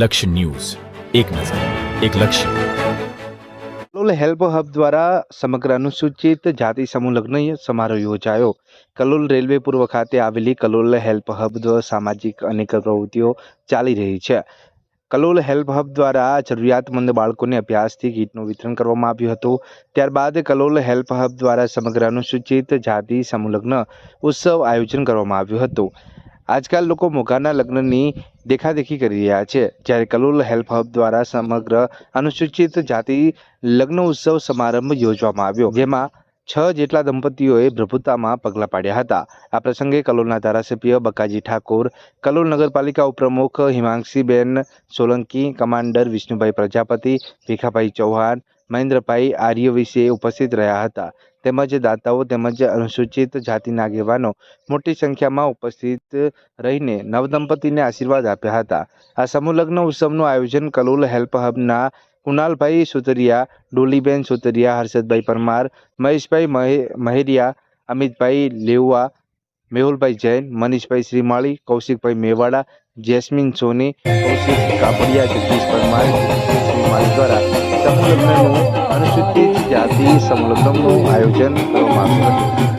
લક્ષ્ય ન્યૂઝ. એક નજર, એક લક્ષ્ય. કલોલ હેલ્પ હબ દ્વારા સમગ્ર અનુસૂચિત જાતિ સમૂહ લગ્ન સમારોહ યોજાયો. કલોલ રેલવે પૂર્વ ખાતે આવેલી કલોલ હેલ્પ હબ દ્વારા સામાજિક અનેક પ્રવૃત્તિઓ ચાલી રહી છે. કલોલ હેલ્પ હબ દ્વારા જરૂરિયાતમંદ બાળકોને અભ્યાસથી કીટનું વિતરણ કરવામાં આવ્યું હતું. ત્યારબાદ કલોલ હેલ્પ હબ દ્વારા સમગ્ર અનુસૂચિત જાતિ સમૂહ લગ્ન ઉત્સવ આયોજન કરવામાં આવ્યું હતું. આજકાલ લોકો મોઘાના લગ્નની દેખાદેખી કરી રહ્યા છે. જ્યારે કલોલ હેલ્પ હબ દ્વારા સમગ્ર અનુસૂચિત જાતિ લગ્ન ઉત્સવ સમારંભ યોજવામાં આવ્યો, જેમાં છ જેટલા દંપતીઓએ પ્રભુતામાં પગલાં પાડ્યા હતા. આ પ્રસંગે કલોલના ધારાસભ્ય બકાજી ઠાકોર, કલોલ નગરપાલિકા ઉપપ્રમુખ હિમાંશીબેન સોલંકી, કમાન્ડર વિષ્ણુભાઈ પ્રજાપતિ, ભીખાભાઈ ચૌહાણ મહેન્દ્રભાઈ આર્ય વિશે ઉપસ્થિત રહ્યા હતા. તેમજ દાતાઓ તેમજ અનુસૂચિત જાતિના આગેવાનો મોટી સંખ્યામાં ઉપસ્થિત રહીને નવદંપતીને આશીર્વાદ આપ્યા હતા. આ સમૂહલગ્ન ઉત્સવનું આયોજન કલોલ હેલ્પ હબના કુનાલભાઈ સુતરિયા, ડોલીબેન સુતરિયા, હર્ષદભાઈ પરમાર, મહેશભાઈ મહેરિયા, અમિતભાઈ લેવા મેહુલભાઈ જૈન, મનીષભાઈ શ્રીમાળી, કૌશિકભાઈ મેવાડા, જેસ્મિન સોની, કૌશિક કાપડિયા, જગદીશ પરમાર શ્રીમાળી દ્વારા સમૂહ લગ્નનું અનુસૂચિત જાતિ સમલગ્નનું આયોજન કરવામાં આવ્યું હતું.